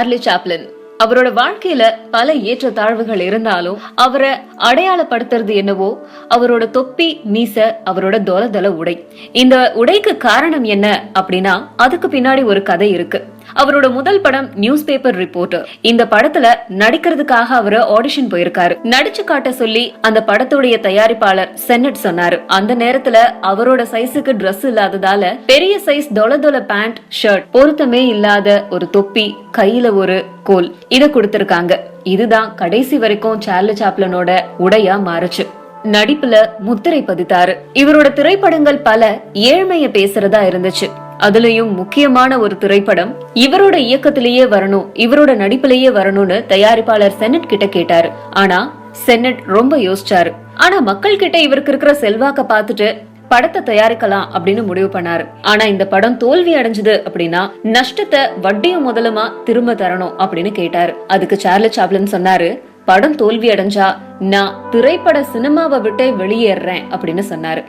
Charlie Chaplin அவரோட வாழ்க்கையில பல ஏற்ற தாழ்வுகள் இருந்தாலும் அவரை அடையாளப்படுத்துறது என்னவோ அவரோட தொப்பி மீச அவரோட தொல உடை. இந்த உடைக்கு காரணம் என்ன அப்படின்னா அதுக்கு பின்னாடி ஒரு கதை இருக்கு. அவரோட முதல் படம் நியூஸ் பேப்பர் ரிப்போர்ட்டர். இந்த படத்துல நடிக்கிறதுக்காக அவரு ஆடிஷன் போயிருக்காரு. நடிச்சு காட்ட சொல்லி அந்த படத்துடைய தயாரிப்பாளர் சென்னட் சொன்னாரு. அந்த நேரத்துல அவரோட சைஸுக்கு ட்ரெஸ் இல்லாததால பெரிய சைஸ் தொல தொல பேண்ட் ஷர்ட் பொருத்தமே இல்லாத ஒரு தொப்பி கையில ஒரு கோல் இத கொடுத்திருக்காங்க. இதுதான் கடைசி வரைக்கும் சார்லி சாப்லனோட உடையா மாறுச்சு. நடிப்புல முத்திரை பதித்தாரு. இவரோட திரைப்படங்கள் பல ஏழ்மைய பேசுறதா இருந்துச்சு. அதுலயும் முக்கியமான ஒரு திரைப்படம் இவரோட இயக்கத்திலேயே வரணும் இவரோட நடிப்பிலேயே வரணும்னு தயாரிப்பாளர் செனட் கிட்ட கேட்டாரு. ஆனா செனட் ரொம்ப யோசிச்சாரு. ஆனா மக்கள் கிட்ட இவருக்கு இருக்கிற செல்வாக்க பாத்துட்டு படத்தை தயாரிக்கலாம் அப்படின்னு முடிவு பண்ணாரு. ஆனா இந்த படம் தோல்வி அடைஞ்சது அப்படின்னா நஷ்டத்தை வட்டியும் முதலுமா திரும்ப தரணும் அப்படின்னு கேட்டாரு. அதுக்கு சார்லி சாப்ளின் சொன்னாரு படம் தோல்வி அடைஞ்சா நான் திரைப்பட சினிமாவை விட்டே வெளியேறேன் அப்படின்னு சொன்னாரு.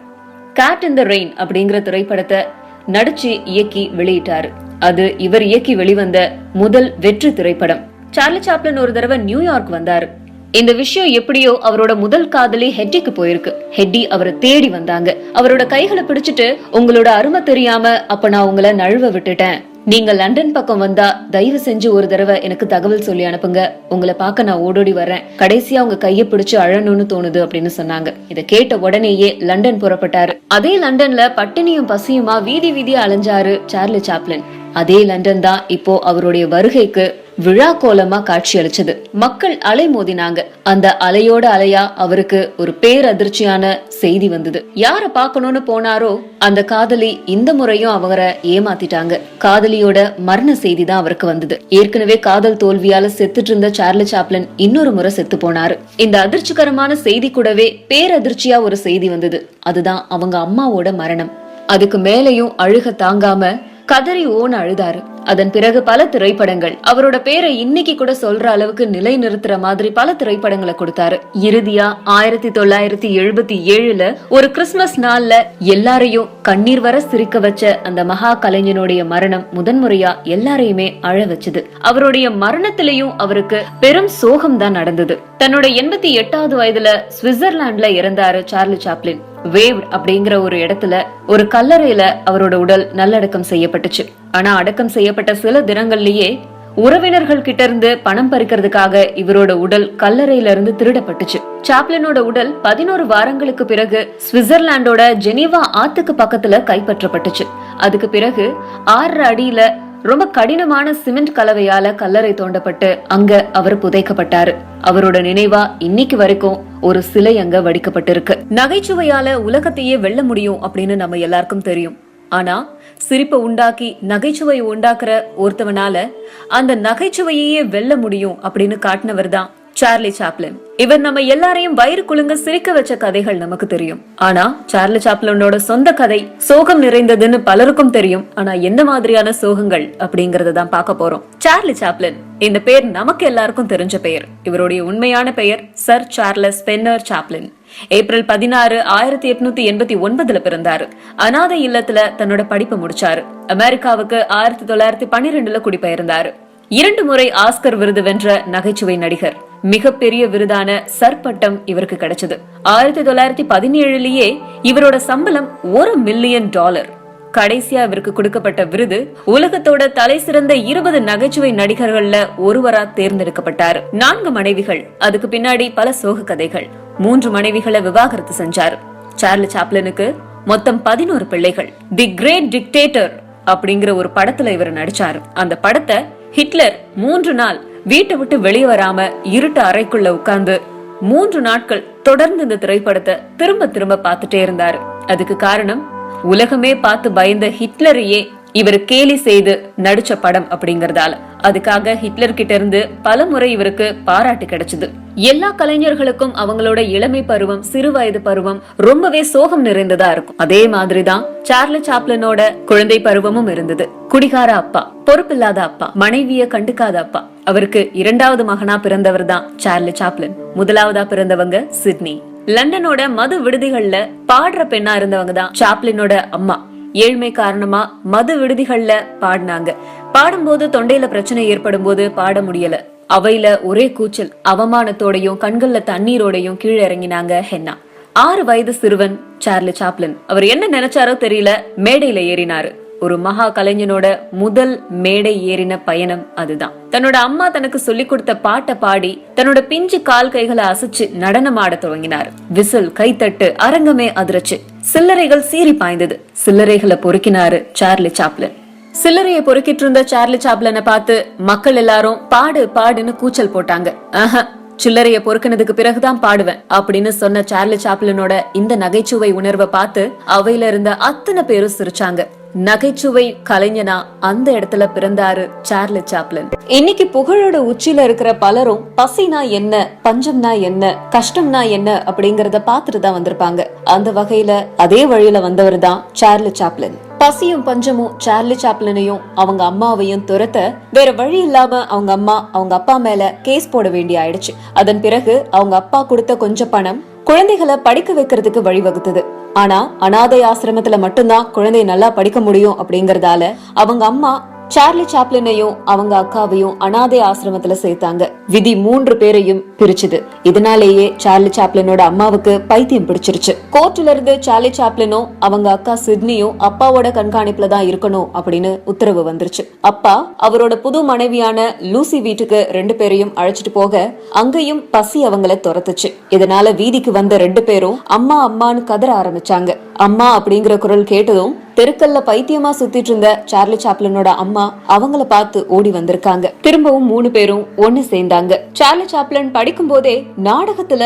கேட் இன் த ரெயின் அப்படிங்கிற திரைப்படத்தை நடிச்சு இயக்கி வெளியிட்டாரு. அது இவர் இயக்கி வெளிவந்த முதல் வெற்றி திரைப்படம். சார்லி சாப்ளின் ஒரு தடவை நியூயார்க் வந்தாரு. இந்த விஷயம் எப்படியோ அவரோட முதல் காதலி ஹெட்டிக்கு போயிருக்கு. ஹெட்டி அவரை தேடி வந்தாங்க. அவரோட கைகளை பிடிச்சிட்டு உங்களோட அருமை தெரியாம அப்ப நான் உங்களை நழுவ விட்டுட்டேன். நீங்க லண்டன் பக்கம் வந்தா தயவு செஞ்சு ஒரு தடவை எனக்கு தகவல் சொல்லி அனுப்புங்க. உங்களை பார்க்க நான் ஓடோடி வரேன் கடைசியா உங்க கைய பிடிச்சு அழணும்னு தோணுது அப்படின்னு சொன்னாங்க. இதை கேட்ட உடனேயே லண்டன் புறப்பட்டாரு. அதே லண்டன்ல பட்டினியும் பசியுமா வீதி வீதியா அலைஞ்சாரு சார்லி சாப்ளின். அதே லண்டன் தான் இப்போ அவருடைய வருகைக்கு விழா கோலமா காட்சி அளிச்சது மக்கள் அலை மோதினாங்க. அந்த அலையோட அலையா அவருக்கு ஒரு பேரதிர்ச்சியான செய்தி வந்தது. யார பாக்கணும்னு போனாரோ அந்த காதலி இந்த முறையும் அவரை ஏமாத்திட்டாங்க. காதலியோட மரண செய்தி தான் அவருக்கு வந்தது. ஏற்கனவே காதல் தோல்வியால செத்துட்டு இருந்த சார்லி சாப்ளின் இன்னொரு முறை செத்து போனாரு. இந்த அதிர்ச்சிகரமான செய்தி கூடவே பேரதிர்ச்சியா ஒரு செய்தி வந்தது. அதுதான் அவங்க அம்மாவோட மரணம். அதுக்கு மேலையும் அழுக தாங்காம கதறி ஓன அழுதாரு. அதன் பிறகு பல திரைப்படங்கள். அவரோட பேரை இன்னைக்கு கூட சொல்ற அளவுக்கு நிலை நிறுத்துற மாதிரி பல திரைப்படங்களை கொடுத்தாரு. இறுதியா ஆயிரத்தி தொள்ளாயிரத்தி எழுபத்தி ஏழுல ஒரு கிறிஸ்துமஸ் நாள்ல எல்லாரையும் கண்ணீர் வர சிரிக்க வச்ச அந்த மகா கலைஞனுடைய மரணம் முதன்முறையா எல்லாரையுமே அழ வச்சது. அவருடைய மரணத்திலையும் அவருக்கு பெரும் சோகம் தான் நடந்தது. தன்னோட எண்பத்தி எட்டாவது வயதுல சுவிட்சர்லாந்துல இறந்தாரு சார்லி சாப்ளின். வேவ் அப்படிங்கிற ஒரு இடத்துல ஒரு கல்லறையில அவரோட உடல் நல்லடக்கம் செய்யப்பட்டுச்சு. ஆனா அடக்கம் செய்யப்பட்ட சில தினங்கள்லயே உறவினர்கள் கிட்ட இருந்து பணம் பறிக்கிறதுக்காக இவரோட உடல் கல்லறையில இருந்து திருடப்பட்டுச்சு. சாப்ளினோட உடல் பதினோரு வாரங்களுக்கு பிறகு சுவிட்சர்லாண்டோட ஜெனீவா ஆத்துக்கு பக்கத்துல கைப்பற்றப்பட்டுச்சு. அதுக்கு பிறகு ஆறு அடியில ரொம்ப கடினமான சிமெண்ட் கலவையால கல்லறை தோண்டப்பட்டு அங்க அவர் புதைக்கப்பட்டாரு. அவரோட நினைவா இன்னைக்கு வரைக்கும் ஒரு சிலை அங்க வடிக்கப்பட்டிருக்கு. நகைச்சுவையால உலகத்தையே வெல்ல முடியும் அப்படின்னு நம்ம எல்லாருக்கும் தெரியும். ஆனா சிரிப்பை உண்டாக்கி நகைச்சுவை உண்டாக்குற ஒருத்தவனால அந்த நகைச்சுவையே வெல்ல முடியும் அப்படின்னு காட்டினவர் தான் சார்லி சாப்ளின். இவர் நம்ம எல்லாரையும் வயிறு குலுங்க சிரிக்க வச்ச கதைகள் நமக்கு தெரியும். ஆனா சார்லி சாப்ளினோட சொந்த கதை சோகம் நிறைந்ததுன்னு பலருக்கும் தெரியும். ஆனா என்ன மாதிரியான சோகங்கள் அப்படிங்கறத தான் பார்க்க போறோம். சார்லி சாப்ளின் இந்த பேர் நமக்கு எல்லாருக்கும் தெரிஞ்ச பெயர். இவருடைய உண்மையான பெயர் சர் சார்லஸ் பென்னர் சாப்ளின். ஏப்ரல் பதினாறு ஆயிரத்தி எட்நூத்தி எண்பத்தி ஒன்பதுல பிறந்தாரு. அனாதை இல்லத்துல தன்னோட படிப்பை முடிச்சாரு. அமெரிக்காவுக்கு ஆயிரத்தி தொள்ளாயிரத்தி பன்னிரெண்டுல குடிபெயர்ந்தாரு. இரண்டு முறை ஆஸ்கர் விருது வென்ற நகைச்சுவை நடிகர். மிகப்பெரிய விருதான சர்பட்டம் இவருக்கு கிடைச்சது. ஆயிரத்தி தொள்ளாயிரத்தி பதினேழுலயே இவரோட சம்பளம் ஒரு மில்லியன் டாலர் கடைசியா இவருக்கு கொடுக்கப்பட்ட விருது உலகத்தோட தலை சிறந்த இருபது நகைச்சுவை நடிகர்கள்ல ஒருவரா தேர்ந்தெடுக்கப்பட்டார். நான்கு மனைவிகள் அதுக்கு பின்னாடி பல சோக கதைகள். மூன்று மனைவிகளை விவாகரத்து செஞ்சாரு. சார்லி சாப்லனுக்கு மொத்தம் பதினோரு பிள்ளைகள். தி கிரேட் டிக்டேட்டர் அப்படிங்கிற ஒரு படத்துல இவர் நடிச்சாரு. அந்த படத்தை ஹிட்லர் மூன்று நாள் வீட்டை விட்டு வெளியே வராம இருட்டு அறைக்குள்ள உட்கார்ந்து மூன்று நாட்கள் தொடர்ந்து இந்த திரைப்படத்தை திரும்ப திரும்ப பார்த்துட்டே இருந்தாரு. அதுக்கு காரணம் உலகமே பார்த்து பயந்த ஹிட்லரையே இவர் கேலி செய்து நடிச்ச படம் அப்படிங்கறதால. அதுக்காக ஹிட்லர் கிட்ட இருந்து பல முறை இவருக்கு பாராட்டு கிடைச்சது. எல்லா கலைஞர்களுக்கும் அவங்களோட இளமை பருவம் சிறு வயது பருவம் ரொம்பவே சோகம் நிறைந்ததா இருக்கும். அதே மாதிரிதான் சார்லி சாப்லனோட குழந்தை பருவமும் இருந்தது. குடிகார அப்பா பொறுப்பில்லாத அப்பா மனைவிய கண்டுக்காத அப்பா. அவருக்கு இரண்டாவது மகனா பிறந்தவர் தான் சார்லி சாப்லன் முதலாவதா பிறந்தவங்க சிட்னி. லண்டனோட மது விடுதிகள்ல பாடுற பெண்ணா இருந்தவங்க தான் சாப்ளினோட அம்மா. ஏழ்மை காரணமா மது விடுதிகள்ல பாடினாங்க. பாடும்போது தொண்டையில பிரச்சனை ஏற்படும் போது பாட முடியல. அவையில ஒரே கூச்சல் அவமானத்தோடையும் கண்கள்ல தண்ணீரோடையும் கீழே இறங்கினாங்க ஹென்னா. ஆறு வயது சிறுவன் சார்லி சாப்ளின். அவர் என்ன நினைச்சாரோ தெரியல மேடையில ஏறினாரு. ஒரு மகா கலைஞனோட முதல் மேடை ஏறின பயணம் அதுதான். தன்னோட அம்மா தனக்கு சொல்லி கொடுத்த பாட்டை பாடி தன்னோட பிஞ்சு கால் கைகளை அசைச்சு நடனம் ஆட துவங்கினார் விசில் கைத்தட்டு அரங்கமே அதிரச்சு. சில்லறைகள் சீறி பாய்ந்தது. சில்லறைகளை பொறுக்கினாரு சார்லி சாப்ளின். சில்லறையை பொறுக்கிட்டு இருந்த சார்லி சாப்ளனை பார்த்து மக்கள் எல்லாரும் பாடு பாடுன்னு கூச்சல் போட்டாங்க. ஆஹா சில்லறைய பொறுக்கினதுக்கு பிறகுதான் பாடுவேன் அப்படின்னு சொன்ன சார்லி சாப்லனோட இந்த நகைச்சுவை உணர்வை பார்த்து அவையில இருந்த அத்தனை பேரும் சிரிச்சாங்க. நகைச்சுவை கலைஞனா அந்த இடத்துல பிறந்தாரு சார்லி சாப்லன் இன்னைக்கு புகழோட உச்சியில இருக்கிற பலரும் பசினா என்ன பஞ்சம்னா என்ன கஷ்டம்னா என்ன அப்படிங்கறத பாத்துட்டு தான் வந்திருப்பாங்க. அந்த வகையில அதே வழியில வந்தவர் தான் சார்லி சாப்லன் பசியும் பஞ்சமும் சார்லி சாப்ளினையும் அவங்க அம்மாவையும் துரத்த வேற வழி இல்லாம அவங்க அம்மா அவங்க அப்பா மேல கேஸ் போட வேண்டி ஆயிடுச்சு. அதன் பிறகு அவங்க அப்பா கொடுத்த கொஞ்சம் பணம் குழந்தைகளை படிக்க வைக்கிறதுக்கு வழிவகுத்தது. ஆனா அனாதை ஆசிரமத்துல மட்டும்தான் குழந்தை நல்லா படிக்க முடியும் அப்படிங்கறதால அவங்க அம்மா சார்லி சாப்ளினையும் அவங்க அக்காவையும் அனாதை ஆசிரமத்துல சேர்த்தாங்க. விதி மூன்று பேரையும் பிரிச்சுது. இதனாலேயே சார்லி சாப்ளினோட அம்மாவுக்கு பைத்தியம் பிடிச்சிருச்சு. கோர்ட்ல இருந்து சார்லி சாப்ளினும் அவங்க அக்கா சிட்னியும் அப்பாவோட கண்காணிப்புல தான் இருக்கணும் அப்படின்னு உத்தரவு வந்துருச்சு. அப்பா அவரோட புது மனைவியான லூசி வீட்டுக்கு ரெண்டு பேரையும் அழைச்சிட்டு போக அங்கேயும் பசி அவங்கள துரத்துச்சு. இதனால வீதிக்கு வந்த ரெண்டு பேரும் அம்மா அம்மான்னு கதற ஆரம்பிச்சாங்க. அம்மா அப்படிங்கிற குரல் கேட்டதும் தெருக்கல்ல பைத்தியமா சுத்திட்டு இருந்த சார்லி சாப்ளினோட அம்மா அவங்கள பார்த்து ஓடி வந்திருக்காங்க. திரும்பவும் மூணு பேரும் ஒன்னு சேர்ந்தாங்க. சார்லி சாப்ளின் படிக்கும் போதே நாடகத்துல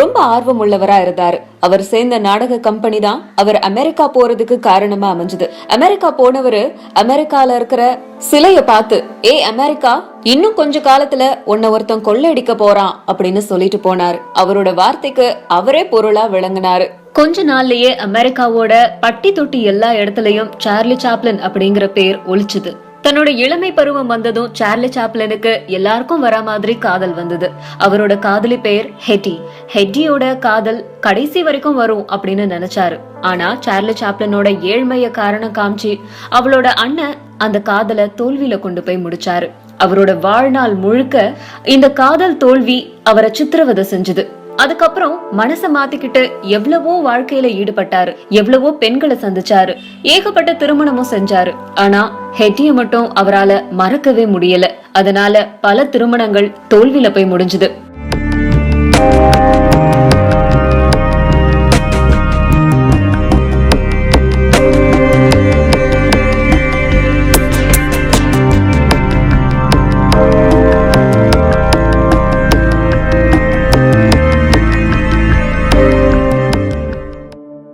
ரொம்ப ஆர்வம் உள்ளவரா இருந்தாரு. அவர் சேர்ந்த நாடக கம்பெனி தான் அவர் அமெரிக்கா போறதுக்கு காரணமா அமைஞ்சது. அமெரிக்கா போனவரு அமெரிக்கால இருக்கிற சிலைய பார்த்து ஏ அமெரிக்கா இன்னும் கொஞ்ச காலத்துல உன்னை ஒருத்தன் கொள்ளையடிக்க போறான் அப்படின்னு சொல்லிட்டு போனாரு. அவரோட வார்த்தைக்கு அவரே பொருளா விளங்கினாரு. கொஞ்ச நாள்லயே அமெரிக்காவோட பட்டி தொட்டி எல்லா இடத்துலயும் சார்லி சாப்ளின் அப்படிங்கிற பேர் ஒழிச்சுது தன்னோட இளமை பருவம் வந்ததும் சார்லி சாப்ளினுக்கு எல்லாருக்கும் வர மாதிரி காதல் வந்தது. அவரோட காதலி பெயர் ஹெட்டி. ஹெட்டியோட காதல் கடைசி வரைக்கும் வரும் அப்படின்னு நினைச்சாரு. ஆனா சார்லி சாப்ளினோட ஏழ்மைய காரணம் காமிச்சு அவளோட அண்ணன் அந்த காதலை தோல்வியில கொண்டு போய் முடிச்சாரு. அவரோட வாழ்நாள் முழுக்க இந்த காதல் தோல்வி அவரை சித்திரவதை செஞ்சது. அதுக்கப்புறம் மனச மாத்திக்கிட்டு எவ்வளவோ வாழ்க்கையில ஈடுபட்டாரு. எவ்வளவோ பெண்களை சந்திச்சாரு. ஏகப்பட்ட திருமணமும் செஞ்சாரு. ஆனா ஹெட்டிய மட்டும் அவரால மறக்கவே முடியல. அதனால பல திருமணங்கள் தோல்வியில போய் முடிஞ்சது.